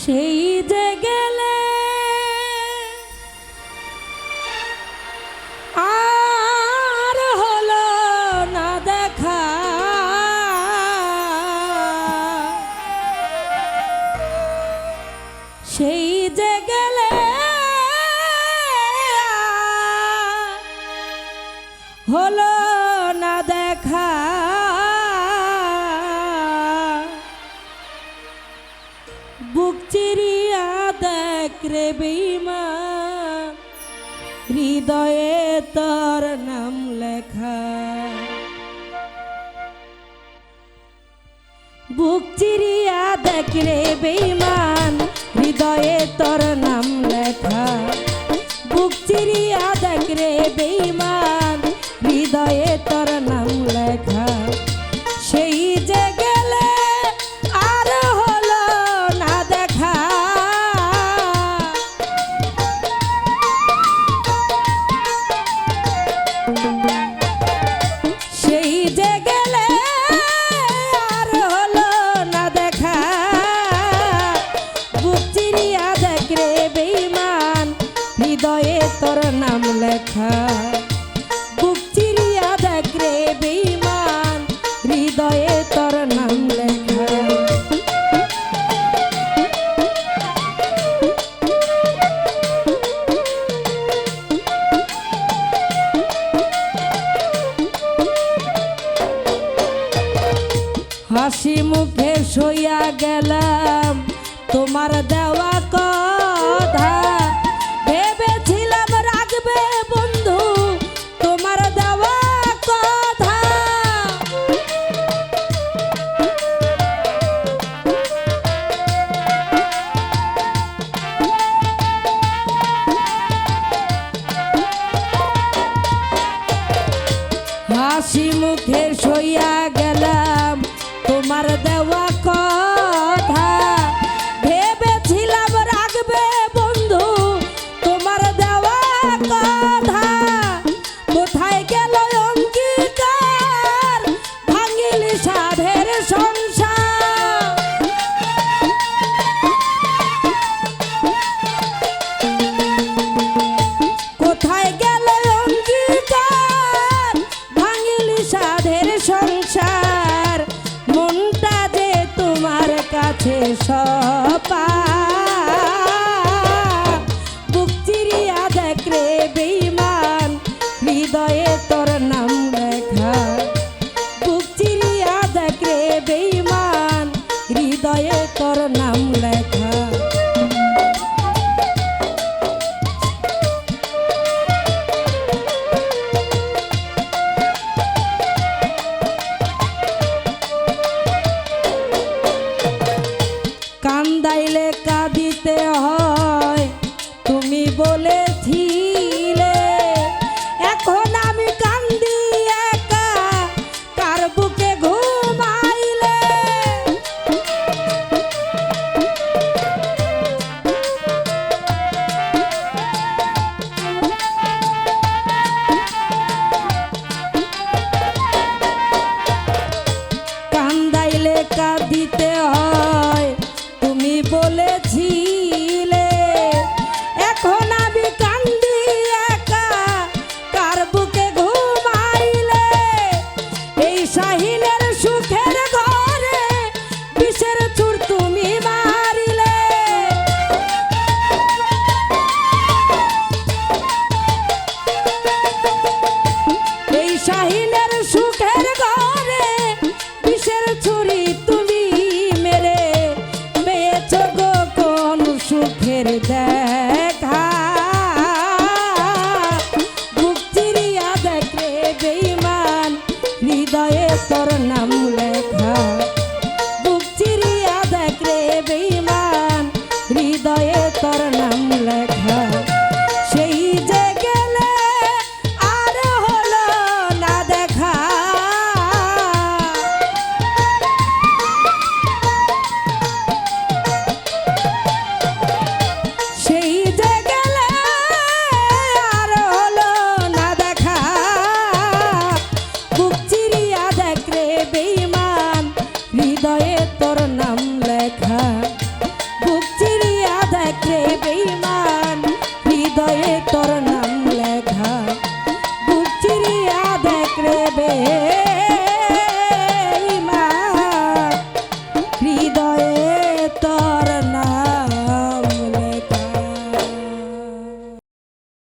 সেই যে গেলে আর হলো না দেখা। সেই যে গেলে হলো চিরিয়া দেখ হৃদয়ে তোর নাম লেখা। বুক চিরিয়া দেখ রে বেইমান হৃদয়ে তোর নাম লেখা। বুক চিরিয়া দেখ রে তোর নাম লেখা। বুক চিরিয়া দেখ রে বেইমান হৃদয়ে তোর নাম লেখা। হাসি মুখে সইয়া গেলাম, তোমার দেওয়া কথা সইয়া গেলাম। তোমার দেওয়া কথা রাখবে বন্ধু। তোমার দেওয়া কথা কোথায় গেল কাছে সপা কান্দাইলে কাঁদিতে হয়। তুমি বলেছিলে